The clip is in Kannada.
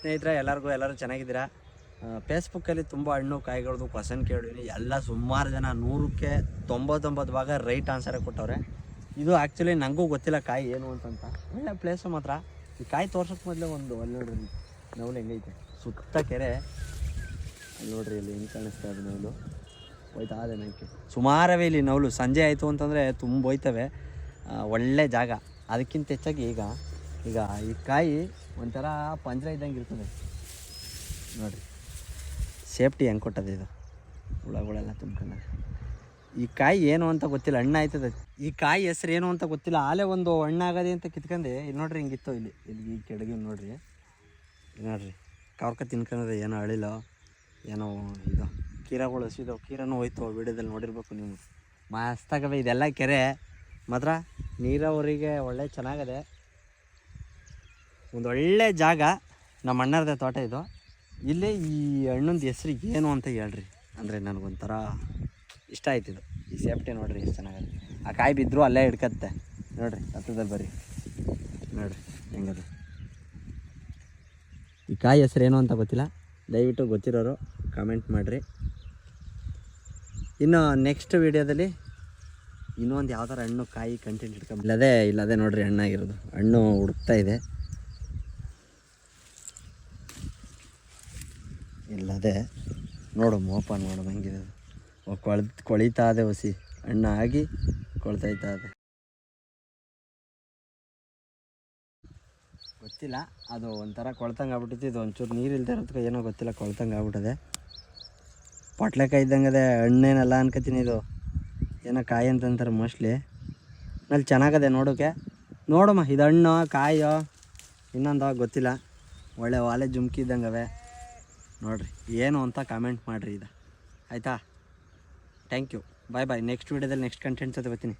ಸ್ನೇಹಿತರೆ, ಎಲ್ಲರಿಗೂ ಎಲ್ಲರೂ ಚೆನ್ನಾಗಿದ್ದೀರಾ? ಫೇಸ್ಬುಕ್ಕಲ್ಲಿ ತುಂಬ ಹಣ್ಣು ಕಾಯಿಗಳದ್ದು ಕ್ವಶನ್ ಕೇಳಿದ್ದೀನಿ ಎಲ್ಲ ಸುಮಾರು ಜನ ನೂರಕ್ಕೆ ತೊಂಬತ್ತೊಂಬತ್ತು ಭಾಗ ರೈಟ್ ಆನ್ಸರೇ ಕೊಟ್ಟವ್ರೆ. ಇದು ಆ್ಯಕ್ಚುಲಿ ನನಗೂ ಗೊತ್ತಿಲ್ಲ ಕಾಯಿ ಏನು ಅಂತಂತ. ಒಳ್ಳೆ ಪ್ಲೇಸು ಮಾತ್ರ. ಈ ಕಾಯಿ ತೋರ್ಸೋಕೆ ಮೊದಲೇ ಒಂದು ಅಲ್ಲಿ ನೋಡ್ರಿ, ನವಲು ಹೆಂಗೈತೆ? ಸುತ್ತ ಕೆರೆ. ಅಲ್ಲಿ ನೋಡ್ರಿ, ಇಲ್ಲಿ ಹೆಂಗೆ ಕಾಣಿಸ್ತಾ ಇದೆ ನವಲು. ಹೋಯ್ತಾ ಅದೇ ನನಗೆ ಸುಮಾರವೇ ಇಲ್ಲಿ ನವಲು. ಸಂಜೆ ಆಯಿತು ಅಂತಂದರೆ ತುಂಬ ಹೋಯ್ತವೆ. ಒಳ್ಳೆ ಜಾಗ. ಅದಕ್ಕಿಂತ ಹೆಚ್ಚಾಗಿ ಈಗ ಈಗ ಈ ಕಾಯಿ ಒಂಥರ ಪಂಜರ ಇದ್ದಂಗೆ ಇರ್ತದೆ. ನೋಡಿರಿ, ಸೇಫ್ಟಿ ಹೆಂಗೆ ಕೊಟ್ಟದೆ ಇದು? ಹುಳಗಳೆಲ್ಲ ತುಂಬ್ಕೊಂಡ ಈ ಕಾಯಿ ಏನು ಅಂತ ಗೊತ್ತಿಲ್ಲ, ಹಣ್ಣು ಆಯ್ತದೆ. ಈ ಕಾಯಿ ಹೆಸ್ರು ಏನು ಅಂತ ಗೊತ್ತಿಲ್ಲ, ಆಲೆ ಒಂದು ಹಣ್ಣಾಗದೆ ಅಂತ ಕಿತ್ಕೊಂಡೆ ಇಲ್ಲಿ ನೋಡ್ರಿ ಹಿಂಗಿತ್ತು ಇಲ್ಲಿ. ಇಲ್ಲಿ ಈ ಕೆಡಗಿ ನೋಡ್ರಿ. ನೋಡ್ರಿ, ಕವರ್ಕ ತಿನ್ಕೊಂಡ್ರೆ ಏನೋ ಅಳಿಲೋ, ಏನೋ ಇದು, ಕೀರಗಳು ಹಸಿದವು ಕೀರನೂ ಹೋಯ್ತು ವಿಡಿಯೋದಲ್ಲಿ ನೋಡಿರ್ಬೇಕು ನೀವು. ಮಸ್ತಾಗವೆ, ಇದೆಲ್ಲ ಕೆರೆ. ಮಾತ್ರ ನೀರಾವರಿಗೆ ಒಳ್ಳೆ ಚೆನ್ನಾಗದೆ ಒಂದು ಒಳ್ಳೆ ಜಾಗ ನಮ್ಮ ಅಣ್ಣರದೇ ತೋಟ ಇದು. ಇಲ್ಲಿ ಈ ಹಣ್ಣೊಂದು ಹೆಸ್ರು ಏನು ಅಂತ ಹೇಳ್ರಿ? ಅಂದರೆ ನನಗೊಂಥರ ಇಷ್ಟ ಆಯ್ತು ಇದು. ಈ ಸೇಫ್ಟಿ ನೋಡ್ರಿ ಎಷ್ಟು ಚೆನ್ನಾಗಿದೆ ಆ ಕಾಯಿ ಬಿದ್ದರೂ ಅಲ್ಲೇ ಹಿಡ್ಕತ್ತೆ. ನೋಡಿರಿ ಹತ್ತದಲ್ಲಿ ಬರ್ರಿ. ನೋಡಿರಿ, ಹೆಂಗದು. ಈ ಕಾಯಿ ಹೆಸ್ರು ಏನು ಅಂತ ಗೊತ್ತಿಲ್ಲ. ದಯವಿಟ್ಟು ಗೊತ್ತಿರೋರು ಕಾಮೆಂಟ್ ಮಾಡಿರಿ. ಇನ್ನು ನೆಕ್ಸ್ಟ್ ವೀಡಿಯೋದಲ್ಲಿ ಇನ್ನೊಂದು ಯಾವ ಥರ ಹಣ್ಣು ಕಾಯಿ ಕಂಟೆಂಟ್ ಇಟ್ಕೊಂಬಿಲ್ಲದೆ ಇಲ್ಲದೆ ನೋಡಿರಿ ನೋಡ್ರಿ ಹಣ್ಣಾಗಿರೋದು. ಹಣ್ಣು ಹುಡುಕ್ತಾ ಇದೆ. ಇಲ್ಲದೆ ನೋಡು ಮೋಪ ನೋಡು ಹಂಗಿದೆ ಕೊಳಿತಾ ಇದೆ ಹೊಸಿ. ಹಣ್ಣು ಆಗಿ ಕೊಳ್ತೈತಾ ಇದೆ ಗೊತ್ತಿಲ್ಲ, ಅದು ಒಂಥರ ಕೊಳ್ತಂಗೆ ಆಗ್ಬಿಟ್ಟಿತ್ತು. ಇದು ಒಂಚೂರು ನೀರು ಇಲ್ದೇ ಇರೋದಕ್ಕೆ ಏನೋ ಗೊತ್ತಿಲ್ಲ, ಕೊಳ್ತಂಗೆ ಆಗ್ಬಿಟ್ಟದೆ. ಪೊಟ್ಲೆಕಾಯಿ ಇದ್ದಂಗೆ ಅದೇ ಹಣ್ಣೇನಲ್ಲ ಅನ್ಕೋತೀನಿ ಇದು. ಏನೋ ಕಾಯಿ ಅಂತಂತಾರೆ ಮೋಸ್ಟ್ಲಿ. ಅಲ್ಲಿ ಚೆನ್ನಾಗದೆ ನೋಡೋಕೆ. ನೋಡಮ್ಮ, ಇದು ಹಣ್ಣು, ಕಾಯೋ, ಇನ್ನೊಂದು ಗೊತ್ತಿಲ್ಲ. ಒಳ್ಳೆ ವಾಲೆ ಜುಮ್ಕಿ ಇದ್ದಂಗವೆ. ನೋಡ್ರಿ, ಏನು ಅಂತ ಕಾಮೆಂಟ್ ಮಾಡಿರಿ ಇದು ಆಯಿತಾ? Thank you bye bye next ವೀಡಿಯೋದಲ್ಲಿ ನೆಕ್ಸ್ಟ್ ಕಂಟೆಂಟ್ಸ್ ಬರ್ತೀನಿ.